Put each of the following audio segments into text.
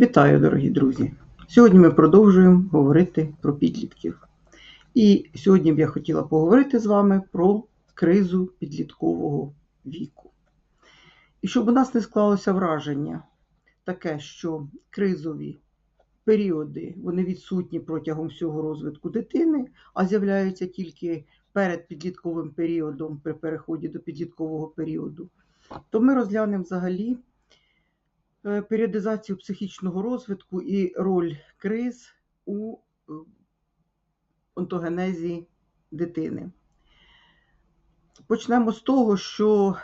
Вітаю, дорогі друзі! Сьогодні ми продовжуємо говорити про підлітків. І сьогодні б я хотіла поговорити з вами про кризу підліткового віку. І щоб у нас не склалося враження таке, що кризові періоди вони відсутні протягом всього розвитку дитини, а з'являються тільки перед підлітковим періодом при переході до підліткового періоду, то ми розглянемо взагалі періодизацію психічного розвитку і роль криз у е, онтогенезі дитини. Почнемо з того, що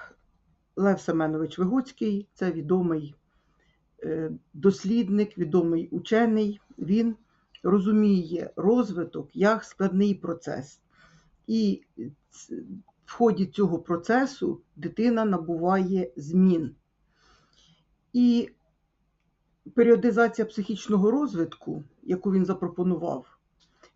Лев Семенович Вигоцький це відомий е, дослідник, відомий учений. Він розуміє розвиток як складний процес. І в ході цього процесу дитина набуває змін. І періодизація психічного розвитку, яку він запропонував,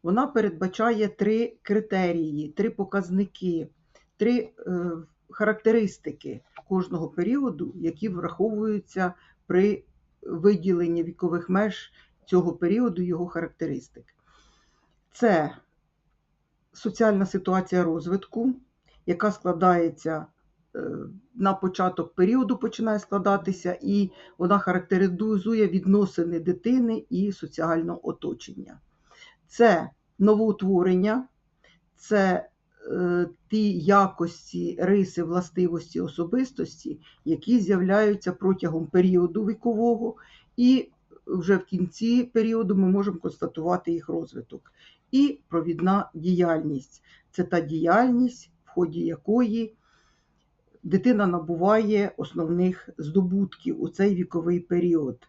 вона передбачає три критерії, три показники, три е, характеристики кожного періоду, які враховуються при виділенні вікових меж цього періоду, його характеристик. Це соціальна ситуація розвитку, яка складається на початок періоду, починає складатися, і вона характеризує відносини дитини і соціального оточення. Це новоутворення, це е, ті якості, риси, властивості особистості, які з'являються протягом періоду вікового, і вже в кінці періоду ми можемо констатувати їх розвиток. І провідна діяльність це та діяльність, в ході якої дитина набуває основних здобутків у цей віковий період.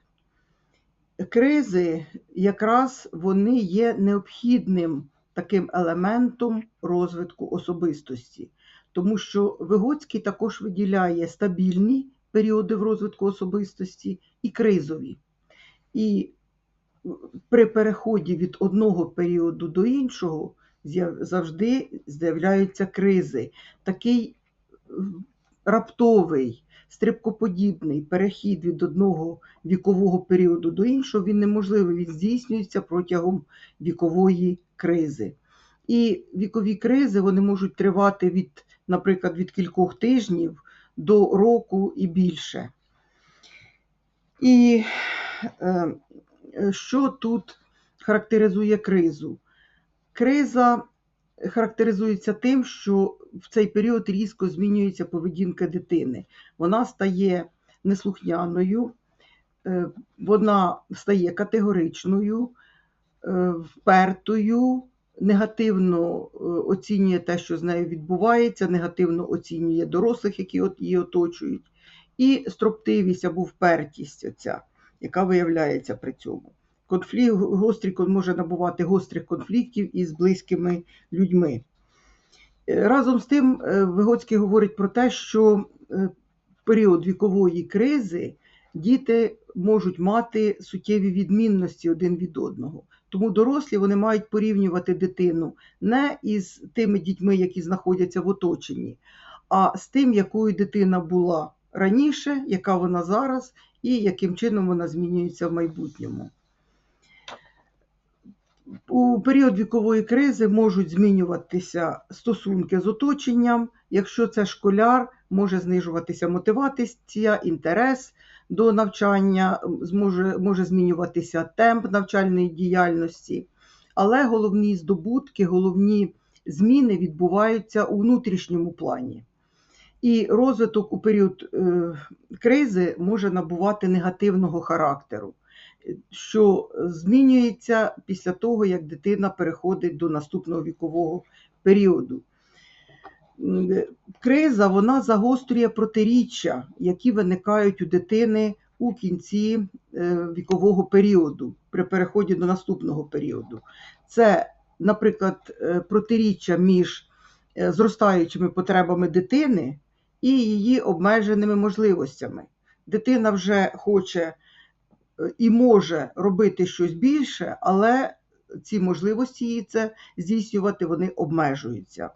Кризи якраз вони є необхідним таким елементом розвитку особистості, тому що Вигоцький також виділяє стабільні періоди в розвитку особистості і кризові. І при переході від одного періоду до іншого завжди з'являються кризи. Такий раптовий, стрибкоподібний перехід від одного вікового періоду до іншого, він неможливий, він здійснюється протягом вікової кризи. І вікові кризи вони можуть тривати від, наприклад, від кількох тижнів до року і більше. І е, що тут характеризує кризу? Криза характеризується тим, що в цей період різко змінюється поведінка дитини. Вона стає неслухняною, е, вона стає категоричною, е, впертою, негативно е, оцінює те, що з нею відбувається, негативно оцінює дорослих, які її оточують, і строптивість або впертість, оця, яка виявляється при цьому. Конфлікт гострий може набувати гострих конфліктів із близькими людьми. Е, Разом з тим, е, Вигоцький говорить про те, що е, в період вікової кризи діти можуть мати суттєві відмінності один від одного. Тому дорослі вони мають порівнювати дитину не із тими дітьми, які знаходяться в оточенні, а з тим, якою дитина була раніше, яка вона зараз, і яким чином вона змінюється в майбутньому. У період вікової кризи можуть змінюватися стосунки з оточенням. Якщо це школяр, може знижуватися мотивація, інтерес до навчання, зможе, може змінюватися темп навчальної діяльності. Але головні здобутки, головні зміни відбуваються у внутрішньому плані. І розвиток у період е, кризи може набувати негативного характеру що змінюється після того, як дитина переходить до наступного вікового періоду. Криза вона загострює протиріччя, які виникають у дитини у кінці е, вікового періоду, при переході до наступного періоду. Це, наприклад, е, протиріччя між е, зростаючими потребами дитини і її обмеженими можливостями. Дитина вже хоче і може робити щось більше, але ці можливості її це здійснювати вони обмежуються.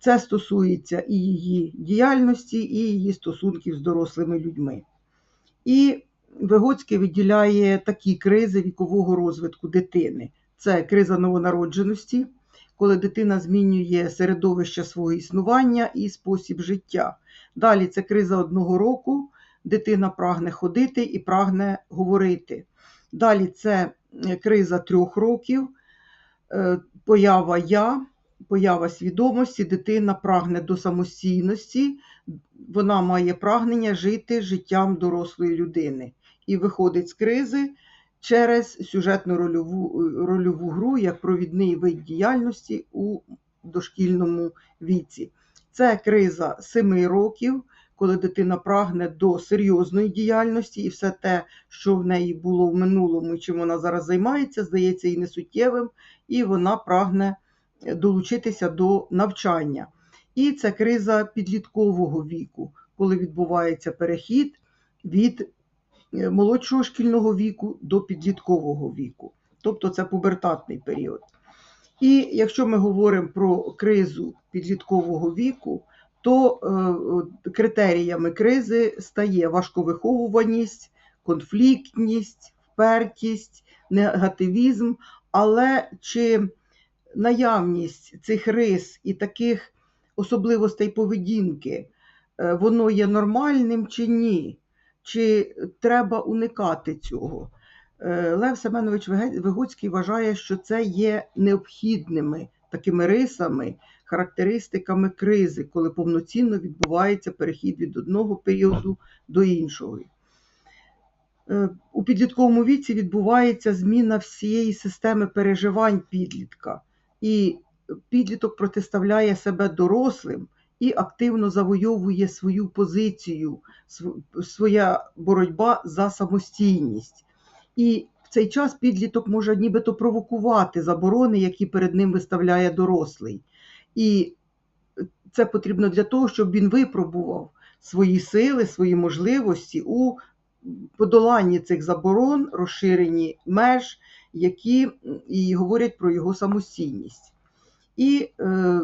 Це стосується і її діяльності, і її стосунків з дорослими людьми. І Вигоцький виділяє такі кризи вікового розвитку дитини. Це криза новонародженості, коли дитина змінює середовище свого існування і спосіб життя. Далі це криза одного року, дитина прагне ходити і прагне говорити. Далі це е, криза трьох років, е, поява я, поява свідомості, дитина прагне до самостійності, вона має прагнення жити життям дорослої людини і виходить з кризи через сюжетну рольову, рольову гру як провідний вид діяльності у дошкільному віці. Це криза 7 років, коли дитина прагне до серйозної діяльності, і все те, що в неї було в минулому чим вона зараз займається, здається їй несуттєвим, і вона прагне долучитися до навчання. І це криза підліткового віку, коли відбувається перехід від е, молодшого шкільного віку до підліткового віку. Тобто це пубертатний період. І якщо ми говоримо про кризу підліткового віку, то е, критеріями кризи стає важковиховуваність, конфліктність, впертість, негативізм, але чи наявність цих рис і таких особливостей поведінки, е, воно є нормальним чи ні? Чи треба уникати цього? Е, Лев Семенович Вигоцький вважає, що це є необхідними такими рисами, характеристиками кризи, коли повноцінно відбувається перехід від одного періоду до іншого. Е, у підлітковому віці відбувається зміна всієї системи переживань підлітка, і підліток протиставляє себе дорослим і активно завойовує свою позицію, своя боротьба за самостійність. І в цей час підліток може нібито провокувати заборони, які перед ним виставляє дорослий. І це потрібно для того, щоб він випробував свої сили, свої можливості у подоланні цих заборон, розширенні меж, які і говорять про його самостійність. І е,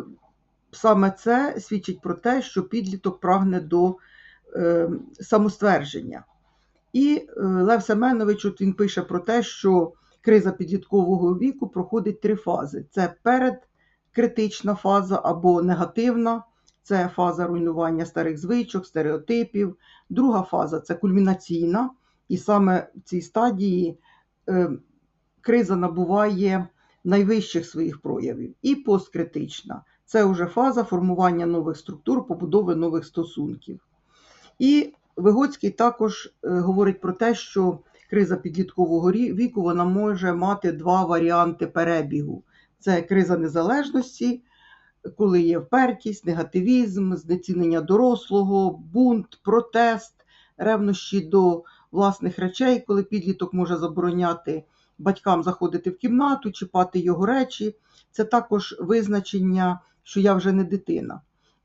саме це свідчить про те, що підліток прагне до е, самоствердження. І е, Лев Семенович от він пише про те, що криза підліткового віку проходить три фази: це передкритична фаза або негативна, це фаза руйнування старих звичок, стереотипів. Друга фаза це кульмінаційна, і саме в цій стадії е, криза набуває найвищих своїх проявів. І посткритична це вже фаза формування нових структур, побудови нових стосунків. І Вигоцький також е, говорить про те, що криза підліткового віку вона може мати два варіанти перебігу: це криза незалежності, коли є впертість, негативізм, знецінення дорослого, бунт, протест, ревнощі до власних речей, коли підліток може забороняти батькам заходити в кімнату, чіпати його речі. Це також визначення, що я вже не дитина.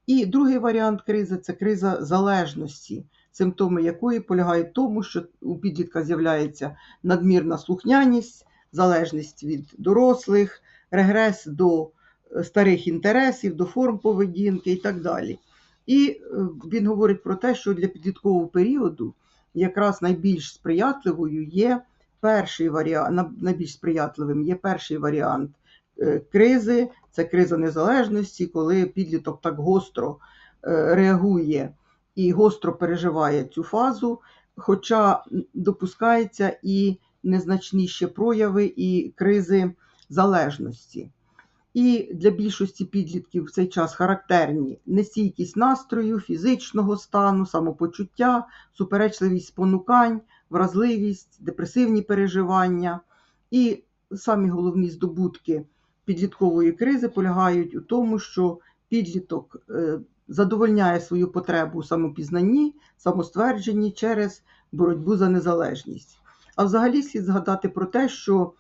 І другий варіант кризи це криза залежності, симптоми якої полягають в тому, що у підлітка з'являється надмірна слухняність, залежність від дорослих, регрес до е, старих інтересів, до форм поведінки і так далі. І е, він говорить про те, що для підліткового періоду якраз найбільш сприятливою є перший варіант, найбільш сприятливим є перший варіант е, кризи, це криза незалежності, коли підліток так гостро реагує і гостро переживає цю фазу, хоча допускаються і незначні ще прояви і кризи залежності. І для більшості підлітків в цей час характерні нестійкість настрою, фізичного стану, самопочуття, суперечливість спонукань, вразливість, депресивні переживання. І самі головні здобутки підліткової кризи полягають у тому, що підліток е, задовольняє свою потребу у самопізнанні, самоствердженні через боротьбу за незалежність. А взагалі слід згадати про те, що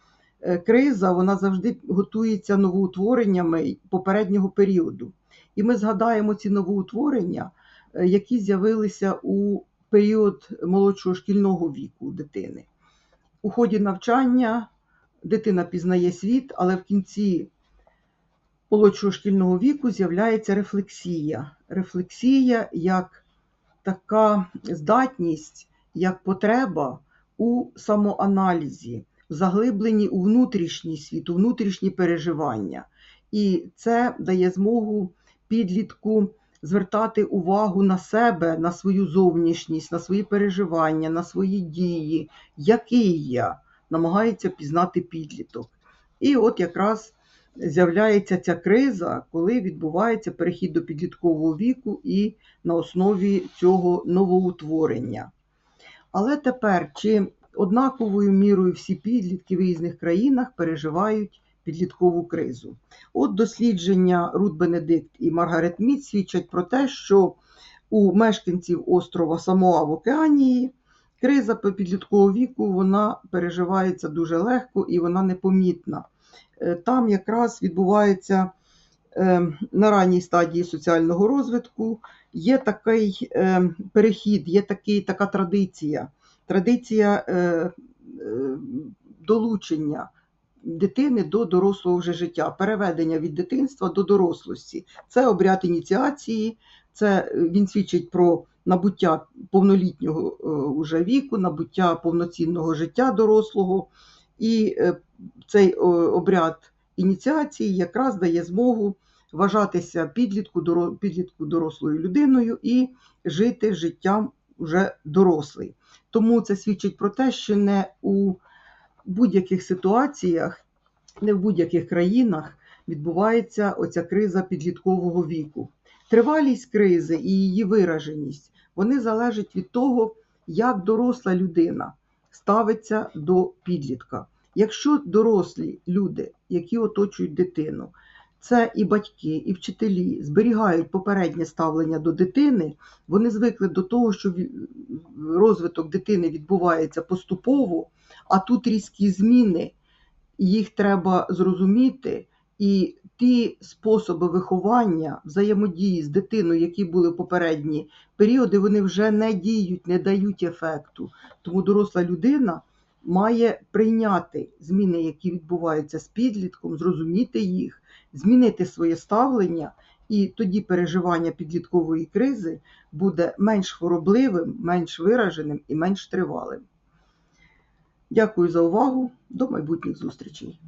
криза вона завжди готується новоутвореннями попереднього періоду. І ми згадаємо ці новоутворення, е, які з'явилися у період молодшого шкільного віку дитини. У ході навчання дитина пізнає світ, але в кінці молодшого шкільного віку з'являється рефлексія. Рефлексія як така здатність, як потреба у самоаналізі, заглиблені у внутрішній світ, у внутрішні переживання. І це дає змогу підлітку звертати увагу на себе, на свою зовнішність, на свої переживання, на свої дії, який я, намагається пізнати підліток. І от якраз з'являється ця криза, коли відбувається перехід до підліткового віку і на основі цього новоутворення. Але тепер чи однаковою мірою всі підлітки в різних країнах переживають підліткову кризу? От дослідження Рут Бенедикт і Маргарет Мід свідчать про те, що у мешканців острова Самоа в Океанії криза підліткового віку вона переживається дуже легко і вона непомітна. Е, Там якраз відбувається е, на ранній стадії соціального розвитку є такий е, перехід, є такий, така традиція, традиція е, е, долучення дитини до дорослого вже життя, переведення від дитинства до дорослості. Це обряд ініціації, це е, він свідчить про набуття повнолітнього уже віку, набуття повноцінного життя дорослого. І цей обряд ініціації якраз дає змогу вважатися підлітку, підлітку дорослою людиною і жити життям вже дорослий. Тому це свідчить про те, що не у будь-яких ситуаціях, не в будь-яких країнах відбувається оця криза підліткового віку. Тривалість кризи і її вираженість вони залежать від того, як доросла людина ставиться до підлітка. Якщо дорослі люди, які оточують дитину, це і батьки, і вчителі зберігають попереднє ставлення до дитини, вони звикли до того, що розвиток дитини відбувається поступово, а тут різкі зміни, їх треба зрозуміти, і ті способи виховання, взаємодії з дитиною, які були попередні періоди, вони вже не діють, не дають ефекту. Тому доросла людина має прийняти зміни, які відбуваються з підлітком, зрозуміти їх, змінити своє ставлення, і тоді переживання підліткової кризи буде менш хворобливим, менш вираженим і менш тривалим. Дякую за увагу. До майбутніх зустрічей.